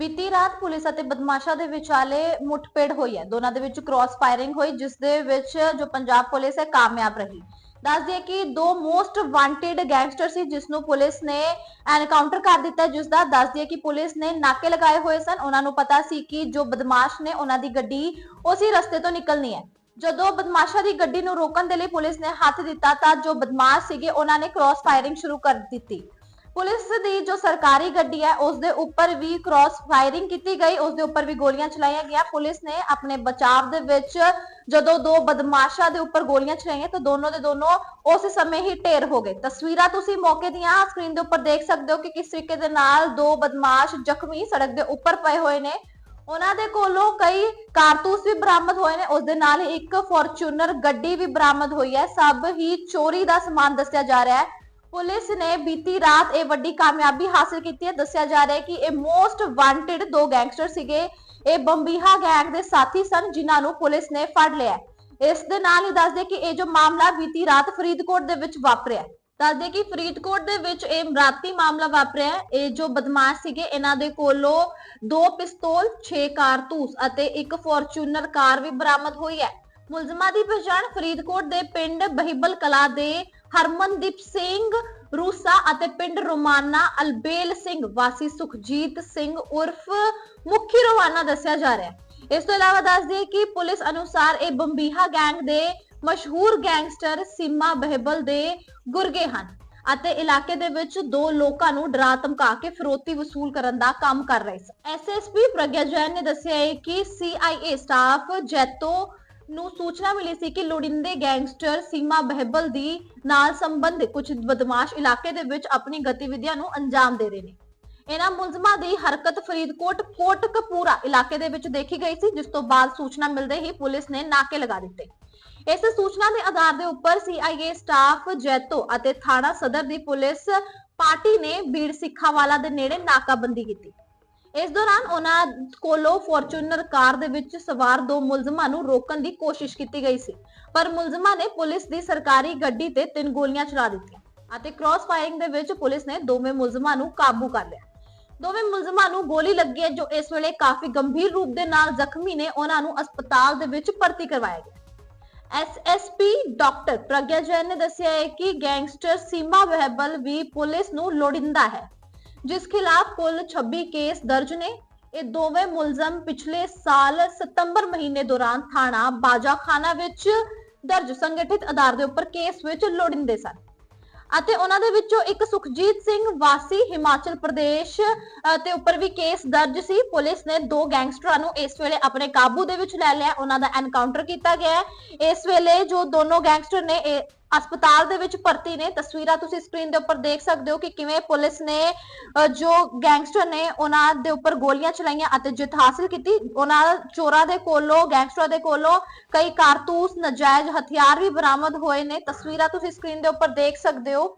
ਬੀਤੀ ਰਾਤ ਪੁਲਿਸ ਅਤੇ ਬਦਮਾਸ਼ਾਂ ਦੇ ਵਿਚਾਲੇ ਮੁੱਠਭੇੜ ਹੋਈ ਹੈ। ਦੋਨਾਂ ਦੇ ਵਿੱਚ ਕ੍ਰਾਸ ਫਾਇਰਿੰਗ ਹੋਈ, ਜਿਸ ਦੇ ਵਿੱਚ ਜੋ ਪੰਜਾਬ ਪੁਲਿਸ ਹੈ, ਕਾਮਯਾਬ ਰਹੀ। ਦੱਸ ਦਈਏ ਕਿ ਦੋ ਮੋਸਟ ਵਾਂਟਿਡ ਗੈਂਗਸਟਰ ਸੀ ਜਿਸ ਨੂੰ ਪੁਲਿਸ ਨੇ ਐਨਕਾਊਂਟਰ ਕਰ ਦਿੱਤਾ, ਜਿਸ ਦਾ ਦੱਸ ਦਈਏ ਕਿ ਪੁਲਿਸ ਨੇ ਨਾਕੇ ਲਗਾਏ ਹੋਏ ਸਨ। ਉਹਨਾਂ ਨੂੰ ਪਤਾ ਸੀ ਕਿ ਜੋ ਬਦਮਾਸ਼ ਨੇ ਉਹਨਾਂ ਦੀ ਗੱਡੀ ਉਸੇ ਰਸਤੇ ਤੋਂ ਨਿਕਲਣੀ ਹੈ। ਜਦੋਂ ਬਦਮਾਸ਼ਾਂ ਦੀ ਗੱਡੀ ਨੂੰ ਰੋਕਣ ਦੇ ਲਈ ਪੁਲਿਸ ਨੇ ਹੱਥ ਦਿੱਤਾ, ਤਾਂ ਜੋ ਬਦਮਾਸ਼ ਸੀਗੇ, ਉਹਨਾਂ ਨੇ ਕ੍ਰਾਸ ਫਾਇਰਿੰਗ ਸ਼ੁਰੂ ਕਰ ਦਿੱਤੀ। ਪੁਲਿਸ ਦੀ ਜੋ ਸਰਕਾਰੀ ਗੱਡੀ ਹੈ, ਉਸ ਦੇ ਉੱਪਰ ਵੀ ਕ੍ਰਾਸ ਫਾਇਰਿੰਗ ਕੀਤੀ ਗਈ, ਉਸ ਦੇ ਉੱਪਰ ਵੀ ਗੋਲੀਆਂ ਚਲਾਈਆਂ ਗਈਆਂ। ਪੁਲਿਸ ਨੇ ਆਪਣੇ ਬਚਾਵ ਦੇ ਵਿੱਚ ਜਦੋਂ ਦੋ ਬਦਮਾਸ਼ਾਂ ਦੇ ਉੱਪਰ ਗੋਲੀਆਂ ਚਲਾਈਆਂ, ਤਾਂ ਦੋਨੋਂ ਦੇ ਦੋਨੋਂ ਉਸ ਸਮੇਂ ਹੀ ਢੇਰ ਹੋ ਗਏ। ਤਸਵੀਰਾਂ ਤੁਸੀਂ ਮੌਕੇ ਦੀਆਂ ਸਕਰੀਨ ਦੇ ਉੱਪਰ ਦੇਖ ਸਕਦੇ ਹੋ ਕਿ ਕਿਸ ਤਰੀਕੇ ਦੇ ਨਾਲ ਦੋ ਬਦਮਾਸ਼ ਜ਼ਖਮੀ ਸੜਕ ਦੇ ਉੱਪਰ ਪਏ ਹੋਏ ਨੇ। ਉਹਨਾਂ ਦੇ ਕੋਲੋਂ ਕਈ ਕਾਰਤੂਸ ਵੀ ਬਰਾਮਦ ਹੋਏ ਨੇ, ਉਸ ਦੇ ਨਾਲ ਹੀ ਇੱਕ ਫੋਰਚੂਨਰ ਗੱਡੀ ਵੀ ਬਰਾਮਦ ਹੋਈ ਹੈ। ਸਭ ਹੀ ਚੋਰੀ ਦਾ ਸਮਾਨ ਦੱਸਿਆ ਜਾ ਰਿਹਾ ਹੈ। ਪੁਲਿਸ ਨੇ ਬੀਤੀ ਰਾਤ ਇਹ ਵੱਡੀ ਕਾਮਯਾਬੀ ਹਾਸਲ ਕੀਤੀ ਹੈ। ਦੱਸਿਆ ਜਾ ਰਿਹਾ ਹੈ ਕਿ ਇਹ ਮੋਸਟ ਵਾਂਟਿਡ ਦੋ ਗੈਂਗਸਟਰ ਸੀਗੇ। ਇਹ ਬੰਬੀਹਾ ਗੈਂਗ ਦੇ ਸਾਥੀ ਸਨ, ਜਿਨ੍ਹਾਂ ਨੂੰ ਪੁਲਿਸ ਨੇ ਫੜ ਲਿਆ ਇਸ ਦੇ ਨਾਲ ਹੀ ਦੱਸਦੇ ਕਿ ਇਹ ਜੋ ਮਾਮਲਾ ਬੀਤੀ ਰਾਤ ਫਰੀਦਕੋਟ ਦੇ ਵਿੱਚ ਵਾਪਰਿਆ ਦੱਸਦੇ ਕਿ ਫਰੀਦਕੋਟ ਦੇ ਵਿੱਚ ਇਹ ਰਾਤੀ ਮਾਮਲਾ ਵਾਪਰਿਆ ਇਹ ਜੋ ਬਦਮਾਸ਼ ਸੀਗੇ, ਇਹਨਾਂ ਦੇ ਕੋਲੋਂ ਦੋ ਪਿਸਤੌਲ 6 ਕਾਰਤੂਸ ਅਤੇ ਇੱਕ ਫੋਰਚੂਨਰ ਕਾਰ ਵੀ ਬਰਾਮਦ ਹੋਈ ਹੈ। ਮੁਲਜ਼ਮਾਂ ਦੀ ਪਛਾਣ ਫਰੀਦਕੋਟ ਦੇ ਪਿੰਡ ਬਹਿਬਲ ਕਲਾ ਦੇ ਹਰਮਨਦੀਪ ਸਿੰਘ ਰੂਸਾ ਅਤੇ ਪਿੰਡ ਰੋਮਾਨਾ, ਅਲਬੇਲ ਸਿੰਘ, ਵਾਸੀ ਸੁਖਜੀਤ ਸਿੰਘ ਉਰਫ ਮੁਖੀ ਰਵਾਨਾ ਦੱਸਿਆ ਜਾ ਰਿਹਾ ਹੈ। ਇਸ ਤੋਂ ਇਲਾਵਾ ਦੱਸ ਦਈਏ ਕਿ ਪੁਲਿਸ ਅਨੁਸਾਰ ਇਹ ਬੰਬੀਹਾ ਗੈਂਗ ਦੇ ਮਸ਼ਹੂਰ ਗੈਂਗਸਟਰ ਸੀਮਾ ਬਹਿਬਲ ਦੇ ਗੁਰਗੇ ਹਨ ਅਤੇ ਇਲਾਕੇ ਦੇ ਵਿੱਚ ਦੋ ਲੋਕਾਂ ਨੂੰ ਡਰਾ ਧਮਕਾ ਕੇ ਫਿਰੋਤੀ ਵਸੂਲ ਕਰਨ ਦਾ ਕੰਮ ਕਰ ਰਹੇ ਸਨ। ਐਸਐਸਪੀ ਪ੍ਰਗਿਆ ਜੈਨ ਨੇ ਦੱਸਿਆ ਹੈ ਕਿ ਸੀਆਈਏ ਸਟਾਫ ਜੈਤੋ ਨੂੰ ਸੂਚਨਾ ਮਿਲੀ ਸੀ ਕਿ ਲੋੜਿੰਦੇ ਗੈਂਗਸਟਰ ਸੀਮਾ ਬਹਿਬਲ ਦੀ ਨਾਲ ਸੰਬੰਧਿਤ ਕੁਝ ਬਦਮਾਸ਼ ਇਲਾਕੇ ਦੇ ਵਿੱਚ ਆਪਣੀ ਗਤੀਵਿਧੀਆਂ ਨੂੰ ਅੰਜਾਮ ਦੇ ਰਹੇ ਨੇ। ਇਹਨਾਂ ਮੁਲਜ਼ਮਾਂ ਦੀ ਹਰਕਤ ਫਰੀਦਕੋਟ ਕੋਟਕਪੂਰਾ ਇਲਾਕੇ ਦੇ ਵਿੱਚ ਦੇਖੀ ਗਈ ਸੀ, ਜਿਸ ਤੋਂ ਬਾਅਦ ਸੂਚਨਾ ਮਿਲਦੇ ਹੀ ਪੁਲਿਸ ਨੇ ਨਾਕੇ ਲਗਾ ਦਿੱਤੇ। ਇਸ ਸੂਚਨਾ ਦੇ ਆਧਾਰ ਦੇ ਉੱਪਰ ਸੀਆਈਏ ਸਟਾਫ ਜੈਤੋ ਅਤੇ ਥਾਣਾ ਸਦਰ ਦੀ ਪੁਲਿਸ ਪਾਰਟੀ ਨੇ ਬੀੜ ਸਿੱਖਾਵਾਲਾ ਦੇ ਨੇੜੇ ਨਾਕਾਬੰਦੀ ਕੀਤੀ। ਇਸ ਦੌਰਾਨ ਉਹਨਾਂ ਕੋਲੋਂ ਫੋਰਚੂਨਰ ਕਾਰ ਦੇ ਵਿੱਚ ਸਵਾਰ ਦੋ ਮੁਲਜ਼ਮਾਂ ਨੂੰ ਰੋਕਣ ਦੀ ਕੋਸ਼ਿਸ਼ ਕੀਤੀ ਗਈ ਸੀ। ਪਰ ਮੁਲਜ਼ਮਾਂ ਨੇ ਪੁਲਿਸ ਦੀ ਸਰਕਾਰੀ ਗੱਡੀ ਤੇ ਤਿੰਨ ਗੋਲੀਆਂ ਚਲਾ ਦਿੱਤੀਆਂ ਅਤੇ ਕ੍ਰਾਸ ਫਾਇਰਿੰਗ ਦੇ ਵਿੱਚ ਪੁਲਿਸ ਨੇ ਦੋਵੇਂ ਮੁਲਜ਼ਮਾਂ ਨੂੰ ਕਾਬੂ ਕਰ ਲਿਆ। ਦੋਵੇਂ ਮੁਲਜ਼ਮਾਂ ਨੂੰ ਗੋਲੀ ਲੱਗੀ ਹੈ, ਜੋ ਇਸ ਵੇਲੇ ਕਾਫੀ ਗੰਭੀਰ ਰੂਪ ਦੇ ਨਾਲ ਜ਼ਖਮੀ ਨੇ। ਉਹਨਾਂ ਨੂੰ ਹਸਪਤਾਲ ਦੇ ਵਿੱਚ ਭਰਤੀ ਕਰਵਾਇਆ ਗਿਆ। ਐਸਐਸਪੀ ਡਾਕਟਰ ਪ੍ਰਗਿਆ ਜੈਨ ਨੇ ਦੱਸਿਆ ਹੈ ਕਿ ਗੈਂਗਸਟਰ ਸੀਮਾ ਵਹਿਬਲ ਵੀ ਪੁਲਿਸ ਨੂੰ ਲੋੜਿੰਦਾ ਹੈ। ਜਿਸ ਖਿਲਾਫ ਕੁੱਲ 26 ਕੇਸ ਦਰਜ ਨੇ ਇਹ ਦੋਵੇਂ ਮੁਲਜ਼ਮ ਪਿਛਲੇ ਸਾਲ ਸਤੰਬਰ ਮਹੀਨੇ ਦੌਰਾਨ ਥਾਣਾ ਬਾਜਾਖਾਨਾ ਵਿੱਚ ਦਰਜ ਸੰਗਠਿਤ ਆਧਾਰ ਦੇ ਉੱਪਰ ਕੇਸ ਵਿੱਚ ਲੋੜਿੰਦੇ ਸਨ। ਅਤੇ ਉਹਨਾਂ ਦੇ ਵਿੱਚੋਂ ਇੱਕ ਸੁਖਜੀਤ ਸਿੰਘ ਵਾਸੀ ਹਿਮਾਚਲ ਪ੍ਰਦੇਸ਼ ਅ, ਤੇ ਉੱਪਰ ਵੀ ਕੇਸ ਦਰਜ ਸੀ। ਪੁਲਿਸ ਨੇ ਦੋ ਗੈਂਗਸਟਰਾਂ ਨੂੰ ਇਸ ਵੇਲੇ ਆਪਣੇ ਕਾਬੂ ਦੇ ਵਿੱਚ ਲੈ ਲਿਆ। ਉਹਨਾਂ ਦਾ ਐਨਕਾਊਂਟਰ ਕੀਤਾ ਗਿਆ। ਹੈ ਇਸ ਵੇਲੇ ਜੋ ਦੋਨੋਂ ਗੈਂਗਸਟਰ ਨੇ ਇਹ ਹਸਪਤਾਲ ਦੇ ਵਿੱਚ ਭਰਤੀ ਨੇ। ਤਸਵੀਰਾਂ ਤੁਸੀਂ ਸਕਰੀਨ ਦੇ ਉੱਪਰ ਦੇਖ ਸਕਦੇ ਹੋ ਕਿ ਕਿਵੇਂ ਪੁਲਿਸ ਨੇ ਜੋ ਗੈਂਗਸਟਰ ਨੇ, ਉਹਨਾਂ ਦੇ ਉੱਪਰ ਗੋਲੀਆਂ ਚਲਾਈਆਂ ਅਤੇ ਜਿੱਤ ਹਾਸਲ ਕੀਤੀ। ਉਹਨਾਂ ਚੋਰਾਂ ਦੇ ਕੋਲੋਂ ਗੈਂਗਸਟਰਾਂ ਦੇ ਕੋਲੋਂ ਕਈ ਕਾਰਤੂਸ, ਨਜਾਇਜ਼ ਹਥਿਆਰ ਵੀ ਬਰਾਮਦ ਹੋਏ ਨੇ। ਤਸਵੀਰਾਂ ਤੁਸੀਂ ਸਕਰੀਨ ਦੇ ਉੱਪਰ ਦੇਖ ਸਕਦੇ ਹੋ।